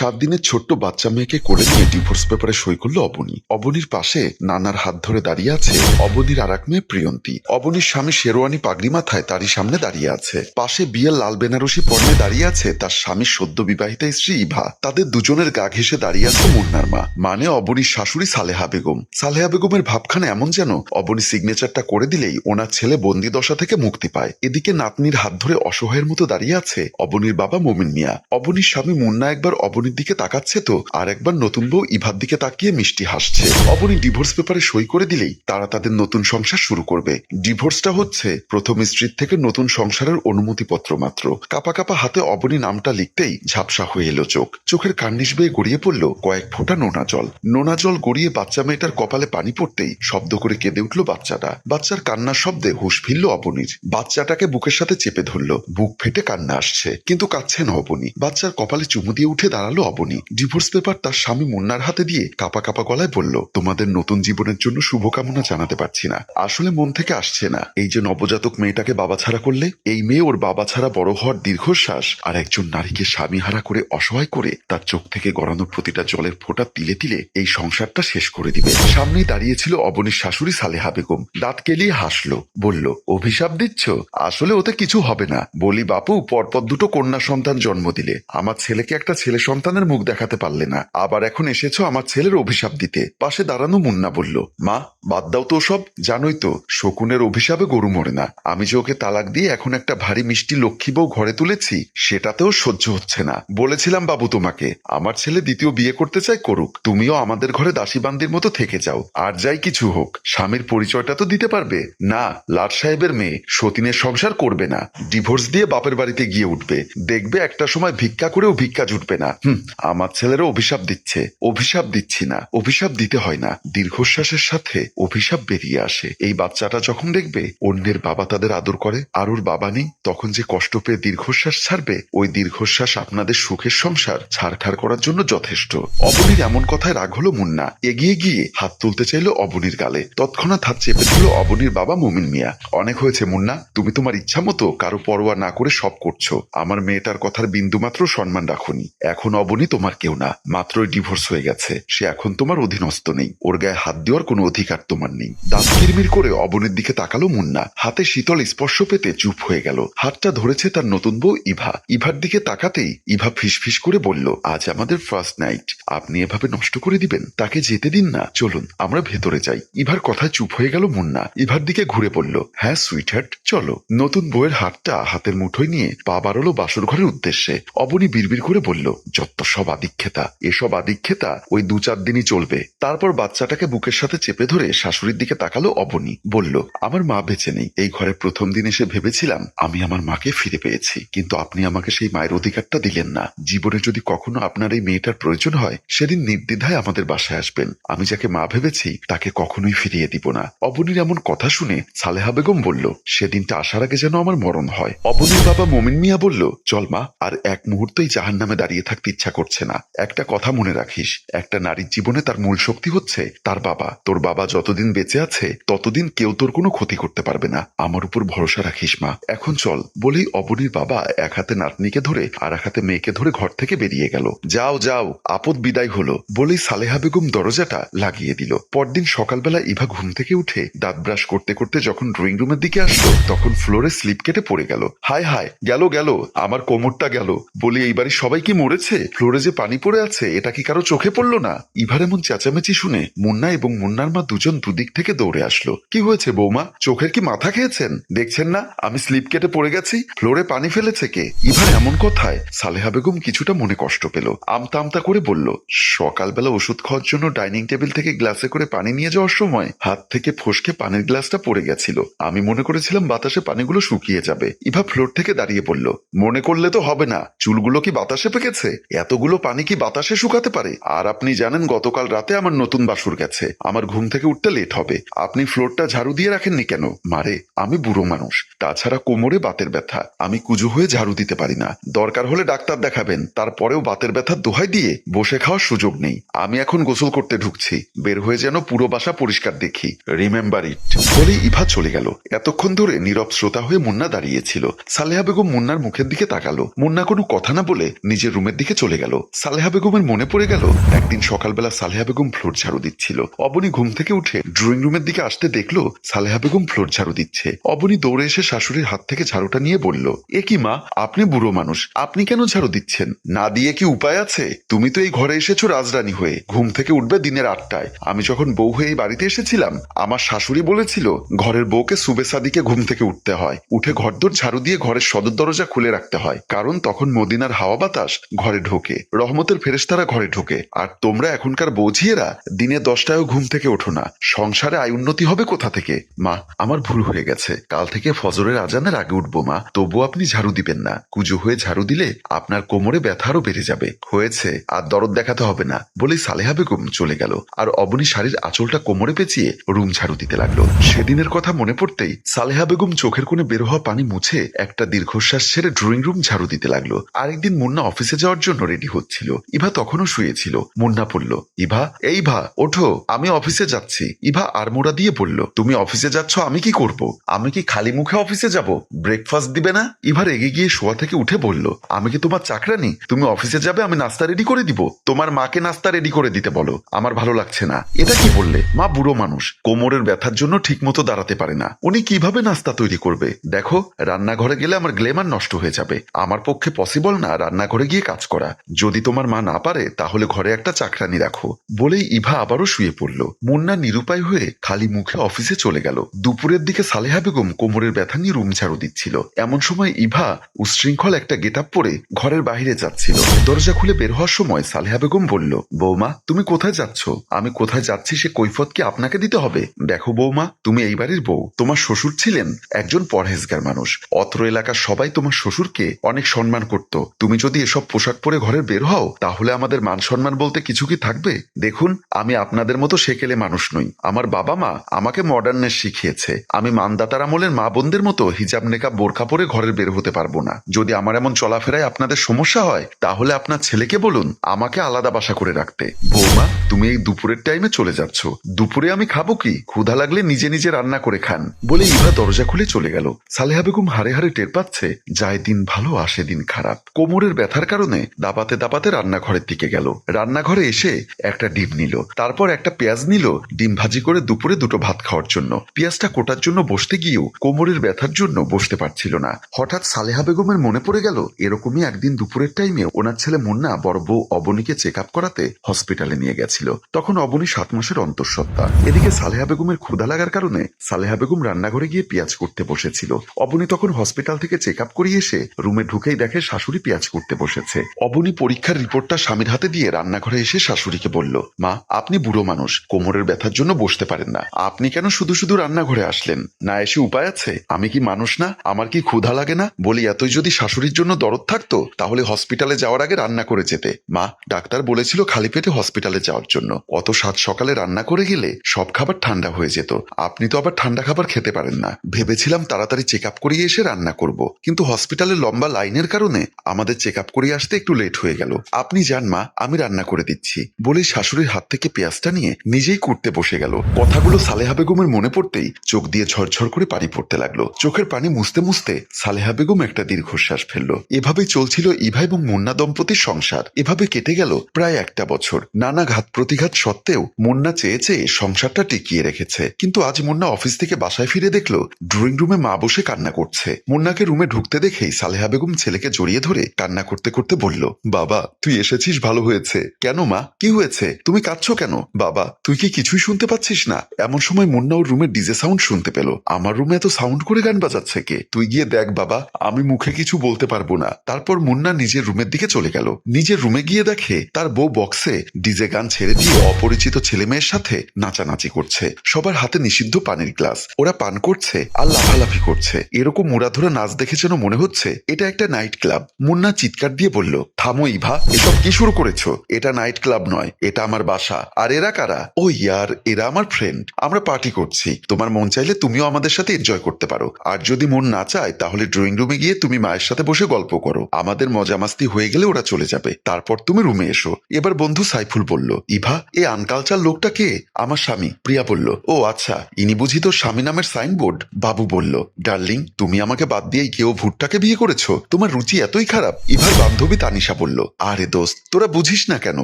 সাত দিনের ছোট্ট বাচ্চা মেয়েকে কোলে নিয়ে ডিভোর্স পেপারে সই করল অবনী। অবনীর পাশে নানার হাত ধরে দাঁড়িয়ে আছে অবনীর আর এক মেয়ে প্রিয়ন্তী। অবনীর স্বামী শেরওয়ানি পাগড়ি মাথায় তারই সামনে দাঁড়িয়ে আছে। পাশে বিয়ের লাল বেনারসি পর্নে দাঁড়িয়ে আছে তার স্বামীর সদ্য বিবাহিতা স্ত্রী ইভা। তাদের দুজনের গা ঘেসে দাঁড়িয়ে আছে মুন্নার মা। মানে অবনীর শাশুড়ি সালেহা বেগম। সালেহা বেগমের ভাবখানা এমন যেন অবনী সিগনেচারটা করে দিলেই ওনার ছেলে বন্দি দশা থেকে মুক্তি পায়। এদিকে নাতনির হাত ধরে অসহায়ের মতো দাঁড়িয়ে আছে অবনীর বাবা মোমিন মিয়া। অবনীর স্বামী মুন্না একবার অবনীর দিকে তাকাচ্ছে তো, আর একবার নতুন বউ ইভার দিকে তাকিয়ে মিষ্টি হাসছে। অবনী ডিভোর্স পেপারে সই করে দিলেই তারা তাদের নতুন সংসার শুরু করবে। ডিভোর্সটা হচ্ছে প্রথম স্ত্রীর থেকে নতুন সংসারের অনুমতিপত্র মাত্র। কাপা কাপা হাতে অবনী নামটা লিখতেই ঝাপসা হয়ে এলো চোখ। চোখের কার্নিশ বেয়ে গড়িয়ে পড়ল কয়েক ফোঁটা নোনা জল। নোনা জল গড়িয়ে বাচ্চা মেয়েটার কপালে পানি পড়তেই শব্দ করে কেঁদে উঠল বাচ্চাটা। বাচ্চার কান্নার শব্দে হুঁশ ফিরল অবনীর। বাচ্চাটাকে বুকের সাথে চেপে ধরল। বুক ফেটে কান্না আসছে। কিন্তু কাঁদছে না অবনী। বাচ্চার কপালে চুমু দিয়ে উঠে দাঁড়াল অবনী ডিভোর্স পেপার তার স্বামী মুন্নার হাতে দিয়ে কাপা কাপা গলায় বলল, তোমাদের নতুন জীবনের জন্য শুভকামনা জানাতে পারছি না। আসলে মন থেকে আসছে না। এই যে নবজাতক মেয়েটাকে বাবা ছাড়া করলে, এই মেয়ে ওর বাবা ছাড়া বড় হওয়ার দীর্ঘশ্বাস আর একজন নারীকে স্বামী হারা করে অসহায় করে তার চোখ থেকে গড়ানো প্রতিটা জলের ফোঁটা তিলে তিলে এই সংসারটা শেষ করে দিবে। সামনেই দাঁড়িয়েছিল অবনীর শাশুড়ি সালেহা বেগম। দাঁত কেলিয়ে হাসলো, বলল, অভিশাপ দিচ্ছ? আসলে ওতে কিছু হবে না। বলি, বাপু, পরপর দুটো কন্যা সন্তান জন্ম দিলে। আমার ছেলেকে একটা ছেলে সন্তানের মুখ দেখাতে পারলে না। আবার এখন এসেছ আমার ছেলের অভিশাপ দিতে। পাশে দাঁড়ানো মুন্না বলল, মা, বাদ দাও তো সব। জানোই তো, শকুনের অভিশাপে গরু মরে না। আমি যে ওকে তালাক দিয়ে এখন একটা ভারী মিষ্টি লক্ষ্মী বউ ঘরে তুলেছি, সেটাতেও সহ্য হচ্ছে না। বলেছিলাম বাবু তোমাকে, আমার ছেলে দ্বিতীয় বিয়ে করতে চাই করুক। তুমিও আমাদের ঘরে দাসীবান্দির মতো থেকে যাও। আর যাই কিছু হোক, স্বামীর পরিচয়টা তো দিতে পারবে। না, লাট সাহেবের মেয়ে, সতীনের সংসার করবে না। ডিভোর্স দিয়ে বাপের বাড়িতে গিয়ে উঠবে। দেখবে একটা সময় ভিক্ষা করেও ভিক্ষা জুটবে না। আমার ছেলেরও অভিশাপ দিচ্ছে। অভিশাপ দিচ্ছি না। অভিশাপ দিতে হয় না। দীর্ঘশ্বাসের সাথে অভিশাপ বেরিয়ে আসে। এই বাচ্চাটা যখন দেখবে, অন্যের বাবা তাদের আদর করে, আর ওর বাবা নেই, তখন যে কষ্ট পেয়ে দীর্ঘশ্বাস ছাড়বে, ওই দীর্ঘশ্বাস আপনাদের সুখের সংসার ছাড়খাড় করার জন্য যথেষ্ট। অবনীর এমন কথায় রাগ হলো মুন্না। এগিয়ে গিয়ে হাত তুলতে চাইলো অবনীর গালে। তৎক্ষণাৎ হাত চেপে দিল অবনীর বাবা মুমিন মিয়া। অনেক হয়েছে মুন্না। তুমি তোমার ইচ্ছা মতো কারও পরোয়া না করে সব করছ। আমার মেয়েটার কথার বিন্দুমাত্র সম্মান রাখুনি। এখন অবনী তোমার কেউ না, মাত্রই ডিভোর্স হয়ে গেছে। সে এখন তোমার অধীনস্থ নেই। ওর গায়ে হাত দেওয়ার কোনো অধিকার তোমার নেই। দাঁত কিরমির করে অবনীর দিকে তাকালো মুন্না। হাতে শীতল স্পর্শ পেতে চুপ হয়ে গেল। হাতটা ধরেছে তার নতুন বউ ইভা। ইভার দিকে তাকাতেই ইভা ফিসফিস করে বলল, আজ আমাদের ফার্স্ট নাইট আপনি এভাবে নষ্ট করে দিবেন? তাকে যেতে দিন না। চলুন, আমরা ভেতরে যাই। ইভার কথায় চুপ হয়ে গেল মুন্না। ইভার দিকে ঘুরে পড়ল হ্যাঁ সুইট সুইটহার্ট চলো। নতুন বউয়ের হাতটা হাতের মুঠোয় নিয়ে পা বাড়ালো বাসর ঘরের উদ্দেশ্যে। অবনী বিড়বিড় করে বলল, যত সব আদিক্ষেতা। এসব আদিক্ষেতা ওই দু চার দিনই চলবে। তারপর বাচ্চাটাকে বুকের সাথে চেপে ধরে শাশুড়ির দিকে তাকালো অবনী। বলল, আমার মা বেঁচে নেই। এই ঘরে প্রথম দিন এসে ভেবেছিলাম আমি আমার মাকে ফিরে পেয়েছি। কিন্তু আপনি আমাকে সেই মায়ের অধিকারটা দিলেন না। জীবনে যদি কখনো আপনার এই মেয়েটার প্রয়োজন হয়, সেদিন নির্দ্বিধায় আমাদের বাসায় আসবেন। আমি যাকে মা ভেবেছি, তাকে কখনোই ফিরিয়ে দিব না। অবনীর এমন কথা শুনে সালেহা বেগম বলল, সেদিনটা আসার আগে যেন আমার মরণ হয়। অবনীর বাবা মমিন মিয়া বলল, চল মা, আর এক মুহূর্তই জাহান নামে দাঁড়িয়ে থাকতে ইচ্ছা করছে না। একটা কথা মনে রাখিস, একটা নারীর জীবনে তার মূল শক্তি হচ্ছে তার বাবা। তোর বাবা যতদিন বেঁচে আছে, ততদিন কেউ তোর কোনো ক্ষতি করতে পারবে না। আমার উপর ভরসা রাখিস, মা। এখন চল, বলেই অবনীর বাবা এক হাতে নাতনিকে ধরে আর এক হাতে মেয়েকে ধরে ঘর থেকে বেরিয়ে গেল। যাও যাও, আপদ বিদায় হলো, বলেই সালেহা বেগম দরজাটা লাগিয়ে দিল। পরদিন সকালবেলা ইভা ঘুম থেকে উঠে দাঁত ব্রাশ করতে করতে যখন ড্রয়িং রুমের দিকে আসলো, তখন ফ্লোরে স্লিপ কেটে পড়ে গেল। হায় হায়, গেল গেল, আমার কোমরটা গেল, বলি এই বাড়ির সবাই কি মরেছে? ফ্লোরে যে পানি পড়ে আছে, এটা কি কারও চোখে পড়ল না? ইভার এমন চেঁচামেচি শুনে মুন্না এবং মুন্নার মা দুজন দুদিক থেকে দৌড়ে আসলো। কি হয়েছে বৌমা? চোখের কি মাথা খেয়েছেন? দেখছেন না? আমি স্লিপ কেটে পড়ে গেছি। ফ্লোরে পানি ফেলেছে কে? ইভার এমন কথায় সালেহা বেগম কিছুটা মনে কষ্ট পেল। আমতা আমতা করে বলল, সকালবেলা ওষুধ খাওয়ার জন্য ডাইনিং টেবিল থেকে গ্লাসে করে পানি নিয়ে যাওয়ার সময় হাত থেকে ফসকে পানির গ্লাসটা পড়ে গেছিল। আমি মনে করেছিলাম বাতাসে পানিগুলো শুকিয়ে যাবে। ইভা ফ্লোর থেকে দাঁড়িয়ে পড়ল মনে করলে তো হবে না। চুলগুলো কি বাতাসে পেকেছে? এতগুলো পানি কি বাতাসে শুকাতে পারে? আর আপনি জানেন গতকাল রাতে আমার নতুন বাসুর গেছে। আমার ঘুম থেকে উঠতে লেট হবে। আপনি ফ্লোরটা ঝাড়ু দিয়ে রাখেননি কেন? মারে, আমি বুড়ো মানুষ। তাছাড়া কোমরে বাতের ব্যথা। আমি কুজো হয়ে ঝাড়ু দিতে পারি না। দরকার হলে ডাক্তার দেখাবেন। তারপরেও বাতের ব্যথার দোহাই দিয়ে বসে খাওয়ার সুযোগ নেই। আমি এখন গোসল করতে ঢুকছি। বের হয়ে যেন পুরো বাসা পরিষ্কার দেখি। রিমেম্বার ইট বলেই ইভা চলে গেল। এতক্ষণ ধরে নীরব শ্রোতা হয়ে মুন্না দাঁড়িয়েছিল। সালেহা বেগম মুন্নার মুখের দিকে তাকালো। মুন্না কোনো কথা না বলে নিজের রুমের দিকে চলে চলে গেল। সালেহা বেগমের মনে পড়ে গেল, একদিন সকালবেলা সালেহা বেগম ফ্লোর ঝাড়ু দিচ্ছিল। অবনী ঘুম থেকে উঠে ড্রয়িং রুমের দিকে আসতে দেখল, সালেহা বেগম ফ্লোর ঝাড়ু দিচ্ছে। অবনী দৌড়ে এসে শাশুড়ির হাত থেকে ঝাড়ুটা নিয়ে বলল, এ কি মা, আপনি বুড়ো মানুষ, আপনি কেন ঝাড়ু দিচ্ছেন? না দিয়ে কি উপায় আছে? তুমি তো এই ঘরে এসেছ রাজরানী হয়ে, ঘুম থেকে উঠবে দিনের আটটায়। আমি যখন বউ হয়ে এই বাড়িতে এসেছিলাম, আমার শাশুড়ি বলেছিল, ঘরের বউকে সুবে সাদিকে ঘুম থেকে উঠতে হয়। উঠে ঘরদোর ঝাড়ু দিয়ে ঘরের সদর দরজা খুলে রাখতে হয়। কারণ তখন মদিনার হাওয়া বাতাস ঘরে ঢোকে। রহমতের ফেরেশতারা ঘরে ঢোকে। আর তোমরা এখনকার বৌঝিয়েরা দিনে দশটায়ও ঘুম থেকে ওঠো না। সংসারে আয় উন্নতি হবে কোথা থেকে? মা, আমার ভুল হয়ে গেছে। কাল থেকে ফজরের আজানের আগে উঠবো, মা। তবু আপনি ঝাড়ু দিবেন না। কুজো হয়ে ঝাড়ু দিলে আপনার কোমরে ব্যথা আরও বেড়ে যাবে। হয়েছে। আর দরদ দেখাতে হবে না। বলে সালেহা বেগম চলে গেল। আর অবনী শাড়ির আঁচলটা কোমরে পেঁচিয়ে রুম ঝাড়ু দিতে লাগল। সেদিনের কথা মনে পড়তেই সালেহা বেগম চোখের কোণে বের হওয়া পানি মুছে একটা দীর্ঘশ্বাস ছেড়ে ড্রয়িং রুম ঝাড়ু দিতে লাগল। আরেকদিন মুন্না অফিসে যাওয়ার জন্য রেডি হচ্ছিল। ইভা তখনও শুয়েছিল। মুন্না পড়ল ইভা, এই ভা, ওঠো, আমি অফিসে যাচ্ছি। ইভা আরমোড়া দিয়ে বলল, তুমি অফিসে যাচ্ছ, আমি কি করব? আমি কি খালি মুখে অফিসে যাব? ব্রেকফাস্ট দিবে না? ইভা রেগে গিয়ে শোয়া থেকে উঠে বলল, আমি কি তোমার চাকরানি? তুমি অফিসে যাবে, আমি নাস্তা রেডি করে দিব। তোমার মাকে নাস্তা রেডি করে দিতে বলো। আমার ভালো লাগছে না। এটা কি বললে? মা বুড়ো মানুষ, কোমরের ব্যথার জন্য ঠিক মতো দাঁড়াতে পারে না। উনি কীভাবে নাস্তা তৈরি করবে? দেখো, রান্নাঘরে গেলে আমার গ্লেমার নষ্ট হয়ে যাবে। আমার পক্ষে পসিবল না রান্নাঘরে গিয়ে কাজ করা। যদি তোমার মা না পারে, তাহলে ঘরে একটা চাকরানি রাখো। বলেই ইভা আবারও শুয়ে পড়ল। মুন্না নিরুপায় হয়ে খালি মুখে অফিসে চলে গেল। দুপুরের দিকে সালেহা বেগম কোমরের ব্যথা নিয়ে রুম ঝাড়ু দিচ্ছিল। এমন সময় ইভা উশৃঙ্খল একটা গেট আপ পরে ঘরের বাইরে যাচ্ছিল। দরজা খুলে বের হওয়ার সময় সালেহা বেগম বলল, বৌমা, তুমি কোথায় যাচ্ছ? আমি কোথায় যাচ্ছি সে কৈফত কি আপনাকে দিতে হবে? দেখো বৌমা, তুমি এই বাড়ির বউ। তোমার শ্বশুর ছিলেন একজন পরহেজগার মানুষ। অত্র এলাকার সবাই তোমার শ্বশুরকে অনেক সম্মান করত। তুমি যদি এসব পোশাক পরে ঘরের বের হও, তাহলে আমাদের মান সম্মান বলতে কিছু কি থাকবে? দেখুন, আমি আপনাদের মতো সেকেলে মানুষ নই। আমার বাবা মা আমাকে মডার্নেস শিখিয়েছে। আমি মানদাতার আমলের মা বোনদের মতো হিজাব নেকাব বোরখা পরে ঘরের বের হতে পারব না। যদি আমার এমন চলাফেরায় আপনাদের সমস্যা হয়, তাহলে আপনার ছেলেকে বলুন, আমাকে আলাদা বাসা করে রাখতে। বৌমা, তুমি এই দুপুরের টাইমে চলে যাচ্ছ। দুপুরে আমি খাব কি? ক্ষুধা লাগলে নিজে নিজে রান্না করে খান। বলে ইভা দরজা খুলে চলে গেল। সালেহা বেগম হারে হারে টের পাচ্ছে যায় দিন ভালো, আসে দিন খারাপ। কোমরের ব্যথার কারণে দাপাতে দাপাতে রান্নাঘরের দিকে গেল। রান্নাঘরে এসে একটা ডিম নিল। তারপর একটা পেঁয়াজ নিল ডিম ভাজি করে দুপুরে দুটো ভাত খাওয়ার জন্য। পেঁয়াজটা কোটার জন্য বসতে গিয়েও কোমরের ব্যথার জন্য বসতে পারছিল না। হঠাৎ সালেহা বেগমের মনে পড়ে গেল, এরকমই একদিন দুপুরের টাইমে ওনার ছেলে মুন্না বড় বউ অবনীকে চেক আপ করাতে হসপিটালে নিয়ে গেছিল। তখন অবনী সাত মাসের অন্তঃসত্ত্বা। এদিকে সালেহা বেগমের ক্ষুধা লাগার কারণে সালেহা বেগম রান্নাঘরে গিয়ে পেঁয়াজ করতে বসেছিল। অবনী তখন হসপিটাল থেকে চেক আপ করিয়ে এসে রুমে ঢুকেই দেখে শাশুড়ি পেঁয়াজ করতে বসেছে। অবনী পরীক্ষার রিপোর্টটা স্বামীর হাতে দিয়ে রান্নাঘরে এসে শাশুড়িকে বলল, মা, আপনি বুড়ো মানুষ, কোমরের ব্যথার জন্য বসতে পারেন না। আপনি কেন শুধু শুধু রান্নাঘরে আসলেন? না এসে উপায় আছে? আমি কি মানুষ না? আমার কি ক্ষুধা লাগে না? বলি, এতই যদি শাশুড়ির জন্য দরদ থাকতো, তাহলে হসপিটালে যাওয়ার আগে রান্না করে যেতে। মা, ডাক্তার বলেছিল খালি পেটে হসপিটালে যাওয়ার জন্য। অত সাত সকালে রান্না করে গেলে সব খাবার ঠান্ডা হয়ে যেত। আপনি তো আবার ঠান্ডা খাবার খেতে পারেন না। ভেবেছিলাম তাড়াতাড়ি চেক আপ করিয়ে এসে রান্না করব। কিন্তু হসপিটালে লম্বা লাইনের কারণে আমাদের চেক আপ করিয়ে আসতে একটু লেট হয়ে গেল। আপনি যান, মা, আমি রান্না করে দিচ্ছি। বলে শাশুড়ির হাত থেকে পেঁয়াজটা নিয়ে নিজেই করতে বসে গেল। কথাগুলো সালেহা বেগমের মনে পড়তেই চোখ দিয়ে ঝরঝর করে পানি পড়তে লাগল। চোখের পানি মুছতে মুছতে সালেহা বেগম একটা দীর্ঘশ্বাস ফেলল। এভাবেই চলছিল ইভা এবং মুন্না দম্পতির সংসার। এভাবে কেটে গেল প্রায় একটা বছর। নানা ঘাত প্রতিঘাত সত্ত্বেও মুন্না চেয়ে চেয়ে সংসারটা টিকিয়ে রেখেছে। কিন্তু আজ মুন্না অফিস থেকে বাসায় ফিরে দেখল, ড্রয়িং রুমে মা বসে কান্না করছে। মুন্নাকে রুমে ঢুকতে দেখেই সালেহা বেগম ছেলেকে জড়িয়ে ধরে কান্না করতে করতে বলল বাবা, তুই এসেছিস ভালো হয়েছে। কেন মা? কি হয়েছে? তুমি কাঁদছো কেন? বাবা, তুই কি কিছুই শুনতে পাচ্ছিস না? এমন সময় মুন্না ওর রুমে ডিজে সাউন্ড শুনতে পেল। আমার রুমে এত সাউন্ড করে গান বাজাচ্ছে কে? তুই গিয়ে দেখ বাবা, আমি মুখে কিছু বলতে পারব না। তারপর মুন্না নিজের রুমের দিকে চলে গেল। নিজের রুমে গিয়ে দেখে তার বউ বক্সে ডিজে গান ছেড়ে দিয়ে অপরিচিত ছেলে মেয়ের সাথে নাচানাচি করছে। সবার হাতে নিষিদ্ধ পানির গ্লাস। ওরা পান করছে আর লাফালাফি করছে। এরকম মুড়াধুরা নাচ দেখে যেন মনে হচ্ছে, এটা একটা নাইট ক্লাব। মুন্না চিৎকার দিয়ে বলল থামো ইভা, এসব কি শুরু করেছ? এটা নাইট ক্লাব নয়, এটা আমার বাসা। আর এরা কারা? ও ইয়ার, এরা আমার ফ্রেন্ড আমরা পার্টি করছি। তোমার মন চাইলে তুমিও আমাদের সাথে এনজয় করতে পারো। আর যদি মন না চায়, তাহলে ড্রয়িং রুমে গিয়ে তুমি মায়ের সাথে বসে গল্প করো। আমাদের মজামাস্তি হয়ে গেলে ওরা চলে যাবে। তারপর তুমি রুমে এসো। এবার বন্ধু সাইফুল বলল, ইভা এ আনকালচার লোকটা কে? আমার স্বামী, প্রিয়া বলল, ও আচ্ছা ইনি বুঝি তো স্বামী নামের সাইনবোর্ড বাবু বলল ডার্লিং তুমি আমাকে বাদ দিয়ে কেউ ভুট্টাকে বিয়ে করেছ? তোমার রুচি এতই খারাপ। ইভার বান্ধবী তানিশা তিশা বলল আরে দোস্ত, তোরা বুঝিস না কেন?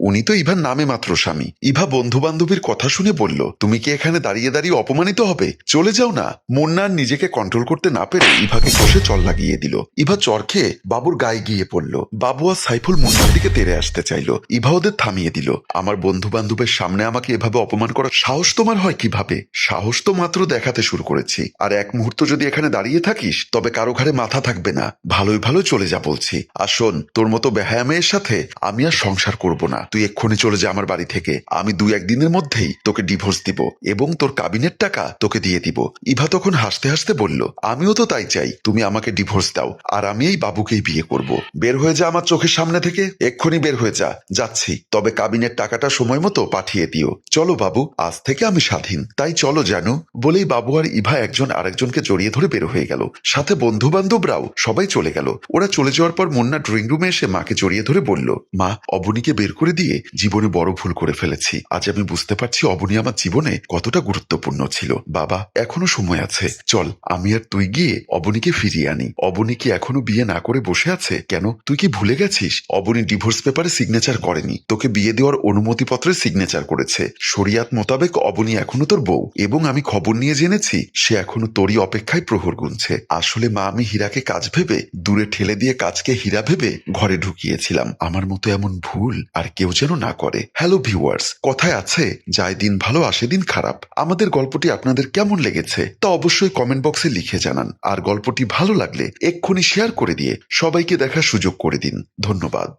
উনি তো ইভার নামে মাত্র স্বামী। ইভা বন্ধু বান্ধবীর কথা শুনে বলল, তুমি কি এখানে দাঁড়িয়ে দাঁড়িয়ে অপমানিত হবে? চলে যাও না। মুন্নার নিজেকে কন্ট্রোল করতে না পেরে ইভাকে কষে চল লাগিয়ে দিল। ইভা চর খেয়ে বাবুর গায়ে গিয়ে পড়ল। বাবু আর সাইফুল মুন্নার দিকে তেড়ে আসতে চাইল। ইভা ওদের থামিয়ে দিল। আমার বন্ধু বান্ধবের সামনে আমাকে এভাবে অপমান করার সাহস তোমার হয় কীভাবে? সাহস তো মাত্র দেখাতে শুরু করেছি। আর এক মুহূর্ত যদি এখানে দাঁড়িয়ে থাকিস, তবে কারও ঘরে মাথা থাকবে না। ভালোই ভালো চলে যা বলছি। আর শোন, তোর মতো মেয়ের সাথে আমি আর সংসার করব না। তুই এক্ষুনি চলে যা আমার বাড়ি থেকে। আমি দুই একদিনের মধ্যেই তোকে ডিভোর্স দিব এবং তোর কাবিনের টাকা তোকে দিয়ে দিব। ইভা তখন হাসতে হাসতে বলল, আমিও তো তাই চাই। তুমি আমাকে ডিভোর্স দাও। আর আমি এই বাবুকেই বিয়ে করব। বের হয়ে যা আমার চোখের সামনে থেকে। এক্ষুনি বের হয়ে যা। যাচ্ছি। তবে কাবিনের টাকাটা সময় মতো পাঠিয়ে দিও। চলো বাবু, আজ থেকে আমি স্বাধীন। তাই চলো জানো। বলেই বাবু আর ইভা একজন আরেকজনকে জড়িয়ে ধরে বের হয়ে গেল। সাথে বন্ধু বান্ধবরাও সবাই চলে গেল। ওরা চলে যাওয়ার পর মুন্না ড্রয়িং রুমে এসে মাকে জড়িয়ে ধরে বলল, মা, অবনীকে বের করে দিয়ে জীবনে বড় ভুল করে ফেলেছি। আজ আমি বুঝতে পারছি অবনী আমার জীবনে কতটা গুরুত্বপূর্ণ ছিল। বাবা, এখনও সময় আছে। চল, আমি আর তুই গিয়ে অবনীকে ফিরিয়ে আনি। অবনী কি এখনও বিয়ে না করে বসে আছে? কেন? তুই কি ভুলে গেছিস? অবনী ডিভোর্স পেপারে সিগনেচার করেনি। তোকে বিয়ে দেওয়ার অনুমতিপত্রে সিগনেচার করেছে। শরিয়াত মোতাবেক অবনী এখনও তোর বউ। এবং আমি খবর নিয়ে জেনেছি, সে এখনও তোরই অপেক্ষায় প্রহর গুনছে। আসলে মা, আমি হীরাকে কাজ ভেবে দূরে ঠেলে দিয়ে কাজকে হীরা ভেবে ঘরে ঢুকিয়েছিলাম আমার মতো এমন ভুল আর কেউ যেন না করে। হ্যালো ভিউয়ার্স কথায় আছে যায় দিন ভালো আসে দিন খারাপ। আমাদের গল্পটি আপনাদের কেমন লেগেছে? তা অবশ্যই কমেন্ট বক্সে লিখে জানান। আর গল্পটি ভালো লাগলে এক্ষুনি শেয়ার করে দিয়ে সবাইকে দেখার সুযোগ করে দিন। ধন্যবাদ।